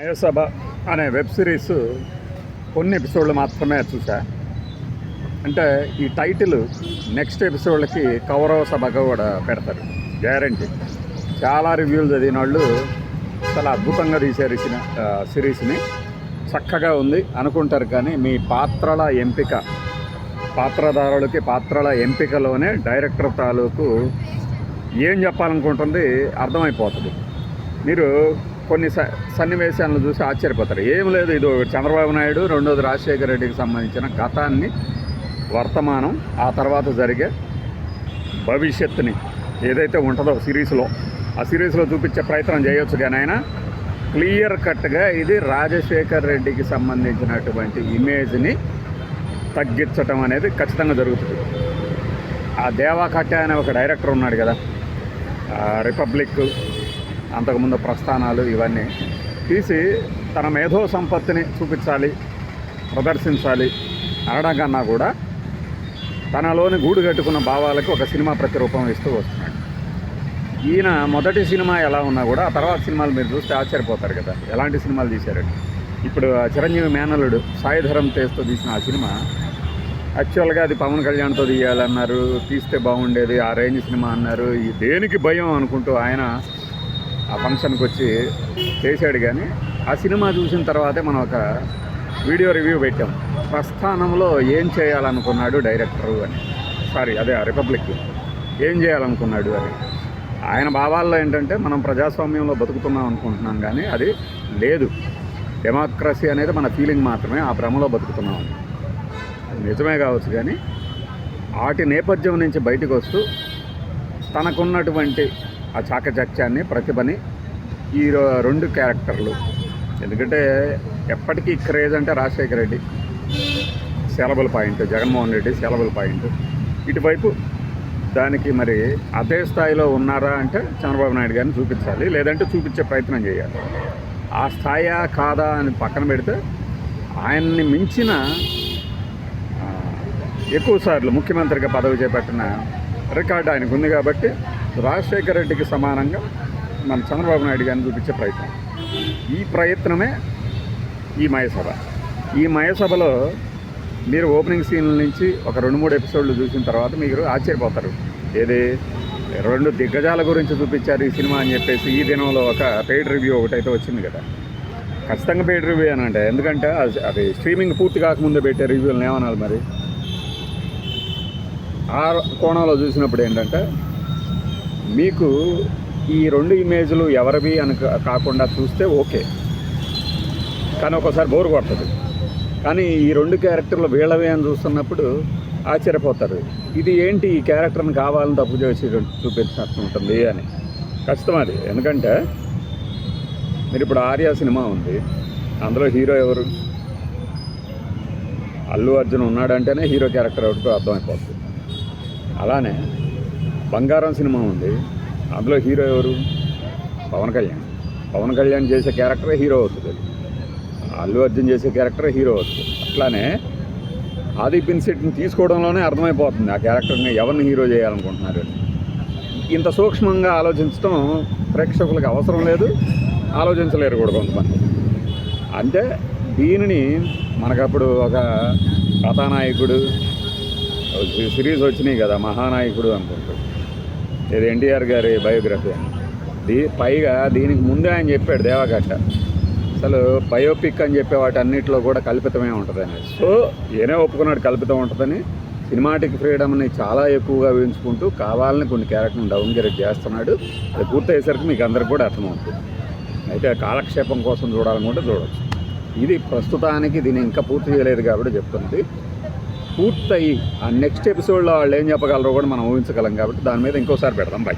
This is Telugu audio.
న్యాయసభ అనే వెబ్ సిరీస్ కొన్ని ఎపిసోడ్లు మాత్రమే చూసా అంటే ఈ టైటిల్ నెక్స్ట్ ఎపిసోడ్లకి కౌరవ సభగా కూడా పెడతారు. గ్యారంటీ. చాలా రివ్యూలు చదివిన వాళ్ళు చాలా అద్భుతంగా తీశారు సిరీస్ని. చక్కగా ఉంది అనుకుంటారు కానీ మీ పాత్రల ఎంపిక పాత్రధారులకి పాత్రల ఎంపికలోనే డైరెక్టర్ తాలూకు ఏం చెప్పాలనుకుంటుంది అర్థమైపోతుంది. మీరు కొన్ని స సన్నివేశాలను చూసి ఆశ్చర్యపోతారు. ఏం లేదు ఇది ఒకటి చంద్రబాబు నాయుడు రెండోది రాజశేఖర రెడ్డికి సంబంధించిన గతాన్ని వర్తమానం ఆ తర్వాత జరిగే భవిష్యత్తుని ఏదైతే ఉంటుందో సిరీస్లో ఆ సిరీస్లో చూపించే ప్రయత్నం చేయొచ్చు కానీ ఆయన. క్లియర్ కట్గా ఇది రాజశేఖర్ రెడ్డికి సంబంధించినటువంటి ఇమేజ్ని తగ్గించటం అనేది ఖచ్చితంగా జరుగుతుంది. ఆ దేవా కట్ట అనే ఒక డైరెక్టర్ ఉన్నాడు కదా రిపబ్లిక్ అంతకుముందు ప్రస్థానాలు ఇవన్నీ తీసి తన మేధో సంపత్తిని చూపించాలి ప్రదర్శించాలి అనడం కన్నా కూడా తనలోని గూడు కట్టుకున్న భావాలకు ఒక సినిమా ప్రతిరూపం ఇస్తూ వస్తున్నాడు. ఈయన మొదటి సినిమా ఎలా ఉన్నా కూడా ఆ తర్వాత సినిమాలు మీరు చూస్తే ఆశ్చర్యపోతారు కదా ఎలాంటి సినిమాలు తీశారండి ఇప్పుడు చిరంజీవి మేనలుడు సాయిధరం తేజ్తో తీసిన ఆ సినిమా యాక్చువల్గా అది పవన్ కళ్యాణ్తో తీయాలన్నారు తీస్తే బాగుండేది ఆ రేంజ్ సినిమా అన్నారు ఈ దేనికి భయం అనుకుంటూ ఆయన ఆ ఫంక్షన్కి వచ్చి చేశాడు కానీ ఆ సినిమా చూసిన తర్వాతే మనం ఒక వీడియో రివ్యూ పెట్టాం. ప్రస్థానంలో ఏం చేయాలనుకున్నాడు డైరెక్టరు అని. సారీ అదే ఆ రిపబ్లిక్. ఏం చేయాలనుకున్నాడు అని. ఆయన భావాల్లో ఏంటంటే మనం ప్రజాస్వామ్యంలో బతుకుతున్నాం అనుకుంటున్నాం కానీ అది లేదు. డెమోక్రసీ అనేది మన ఫీలింగ్ మాత్రమే ఆ భ్రమలో బతుకుతున్నాం. అది నిజమే కావచ్చు కానీ వాటి నేపథ్యం నుంచి బయటకు వస్తూ తనకున్నటువంటి ఆ చాకచక్యాన్ని ప్రతిభని ఈ రెండు క్యారెక్టర్లు. ఎందుకంటే ఎప్పటికీ క్రేజ్ అంటే Rajasekhara Reddy. Saleable point Jaganmohan Reddy saleable point. ఇటువైపు దానికి మరి అదే స్థాయిలో ఉన్నారా అంటే చంద్రబాబు నాయుడు గారిని చూపించాలి లేదంటే చూపించే ప్రయత్నం చేయాలి. ఆ స్థాయా కాదా అని పక్కన పెడితే ఆయన్ని మించిన ఎక్కువసార్లు ఎక్కువ సార్లు ముఖ్యమంత్రిగా పదవి చేపట్టిన రికార్డు ఆయనకు ఉంది కాబట్టి రాజశేఖర రెడ్డికి సమానంగా మన చంద్రబాబు నాయుడు గారిని చూపించే ప్రయత్నం. ఈ ప్రయత్నమే ఈ మయసభ ఈ మయసభలో మీరు ఓపెనింగ్ సీన్ల నుంచి ఒక రెండు మూడు ఎపిసోడ్లు చూసిన తర్వాత మీరు ఆశ్చర్యపోతారు. ఏది? రెండు దిగ్గజాల గురించి చూపించారు ఈ సినిమా అని చెప్పేసి ఈ దినంలో ఒక పెయిడ్ రివ్యూ ఒకటైతే వచ్చింది కదా. ఖచ్చితంగా పెయిడ్ రివ్యూ అని అంటే ఎందుకంటే అది- అది స్ట్రీమింగ్ పూర్తి కాకముందే పెట్టే రివ్యూలను ఏమనాలి మరి? ఆ కోణంలో చూసినప్పుడు ఏంటంటే మీకు ఈ రెండు ఇమేజ్లు ఎవరివి అని కాకుండా చూస్తే ఓకే. కానీ ఒకసారి బోర్ కొడుతుంది. కానీ ఈ రెండు క్యారెక్టర్లు వీళ్ళవే అని చూస్తున్నప్పుడు ఆశ్చర్యపోతారు. ఇది ఏంటి ఈ క్యారెక్టర్ని కావాలని తప్పు చేసి చూపించినట్టు ఉంటుంది అని. కష్టం అది. ఎందుకంటే మీరు ఇప్పుడు ఆర్య సినిమా ఉంది. అందులో హీరో ఎవరు? అల్లు అర్జున్ ఉన్నాడంటేనే హీరో క్యారెక్టర్ ఎవరికో అర్థమైపోతుంది. అలానే బంగారం సినిమా ఉంది. అందులో హీరో ఎవరు? పవన్ కళ్యాణ్. పవన్ కళ్యాణ్ చేసే క్యారెక్టరే హీరో అవుతుంది. అల్లు అర్జున్ చేసే క్యారెక్టరే హీరో అవుతుంది. అట్లానే ఆది పిన్సెట్ని తీసుకోవడంలోనే అర్థమైపోతుంది ఆ క్యారెక్టర్ని ఎవరిని హీరో చేయాలనుకుంటున్నారు ఇంత సూక్ష్మంగా ఆలోచించడం ప్రేక్షకులకు అవసరం లేదు. ఆలోచించలేరు కూడా కొంతమంది. అంటే దీనిని మనకప్పుడు ఒక కథానాయకుడు సిరీస్ వచ్చినాయి కదా మహానాయకుడు అనుకుంటాడు ఇది ఎన్టీఆర్ గారి బయోగ్రఫీ. అని దీ పైగా దీనికి ముందే ఆయన చెప్పాడు దేవగట్ట అసలు బయోపిక్ అని చెప్పే వాటి అన్నింటిలో కూడా కల్పితమే ఉంటుందని సో ఏనే ఒప్పుకున్నాడు కల్పితం ఉంటుందని. సినిమాటిక్ ఫ్రీడమ్ని చాలా ఎక్కువగా వేయించుకుంటూ కావాలని కొన్ని క్యారెక్టర్ని డౌన్ గ్రేడ్ చేస్తున్నాడు. అది పూర్తయ్యేసరికి మీకు అందరికి కూడా అర్థమవుతుంది. అయితే కాలక్షేపం కోసం చూడాలనుకుంటే చూడవచ్చు ఇది ప్రస్తుతానికి దీన్ని ఇంకా పూర్తి చేయలేదు కాబట్టి చెప్తుంది పూర్తయి. ఆ నెక్స్ట్ ఎపిసోడ్లో వాళ్ళు ఏం చెప్పగలరో కూడా మనం ఊహించగలం కాబట్టి దాని మీద ఇంకోసారి పెడదాం. బై